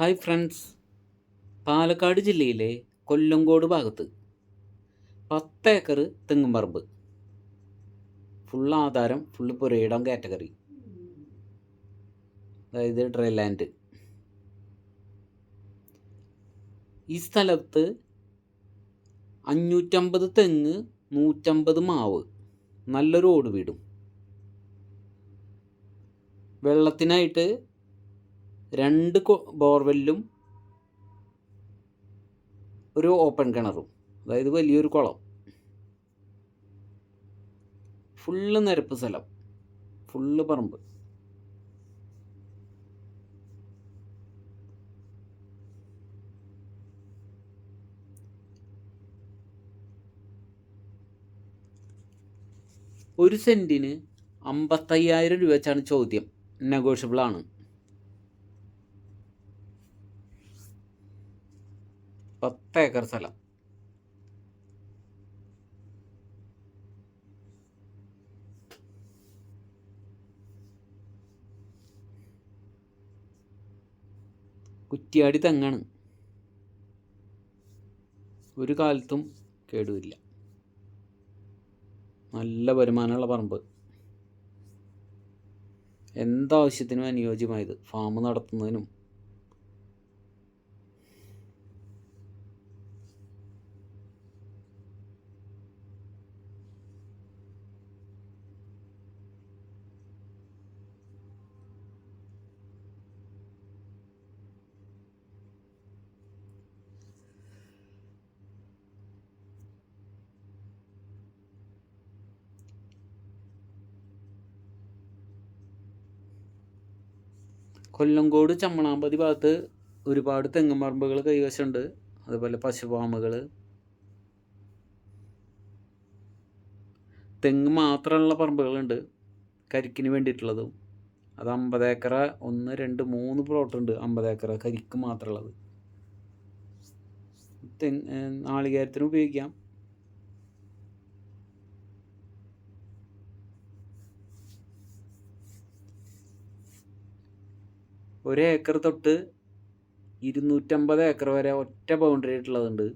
Hi friends. Palakkad ജില്ലയിലെ കൊല്ലങ്കോട് ഭാഗത്ത് പത്ത് ഏക്കർ തെങ്ങും പറമ്പ്. ഫുൾ ആധാരം ഫുള്ള് പുരയിടം കാറ്റഗറി. അതായത് ഡ്രൈ ലാൻഡ്. ഈ സ്ഥലത്ത് അഞ്ഞൂറ്റമ്പത് തെങ്ങ് നൂറ്റമ്പത് മാവ് നല്ലൊരു ഓട് വീടും. വെള്ളത്തിനായിട്ട് രണ്ട് ബോർവെല്ലും ഒരു ഓപ്പൺ കിണറും. അതായത് വലിയൊരു കുളം. ഫുള്ള് നിരപ്പ് സ്ഥലം. ഫുള്ള് പറമ്പ്. ഒരു സെന്റിന് അമ്പത്തയ്യായിരം രൂപ വെച്ചാണ് ചോദ്യം. നെഗോഷ്യബിൾ ആണ്. പത്ത് ഏക്കർ സ്ഥലം. കുറ്റിയാടി തെങ്ങാണ്. ഒരു കാലത്തും കേടുവില്ല നല്ല വരുമാനമുള്ള പറമ്പ്. എന്താവശ്യത്തിനും അനുയോജ്യമായത് ഫാം നടത്തുന്നതിനും കൊല്ലങ്കോട് ചമ്മണാമ്പതി ഭാഗത്ത് ഒരുപാട് തെങ്ങുമറമ്പുകൾ കൈവശമുണ്ട്. അതുപോലെ പശുപാമ്പുകൾ തെങ്ങ് മാത്രമുള്ള പറമ്പുകളുണ്ട്. കരിക്കിന് വേണ്ടിയിട്ടുള്ളതും. അത് അമ്പത് ഏക്കറ ഒന്ന് രണ്ട് മൂന്ന് പ്ലോട്ടുണ്ട് അമ്പത് ഏക്കറ കരിക്ക് മാത്രമുള്ളത്. തെങ്ങ് നാളികേരത്തിന് ഉപയോഗിക്കാം. ഒരു ഏക്കർ തൊട്ട് ഇരുന്നൂറ്റമ്പത് ഏക്കർ വരെ ഒറ്റ ബൗണ്ടറി ആയിട്ടുള്ളതുണ്ട്.